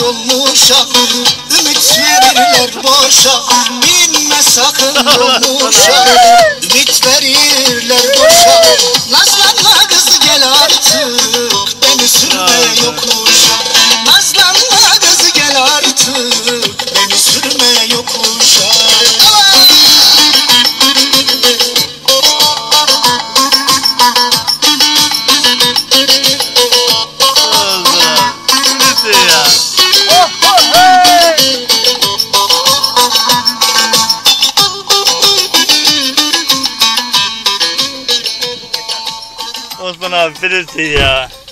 yokuşa Ümit verirler boşa Binme sakın dolmuşa Ümit verirler boşa. Nazlanma kız gel artık Beni sürme yokuşa was gonna visit the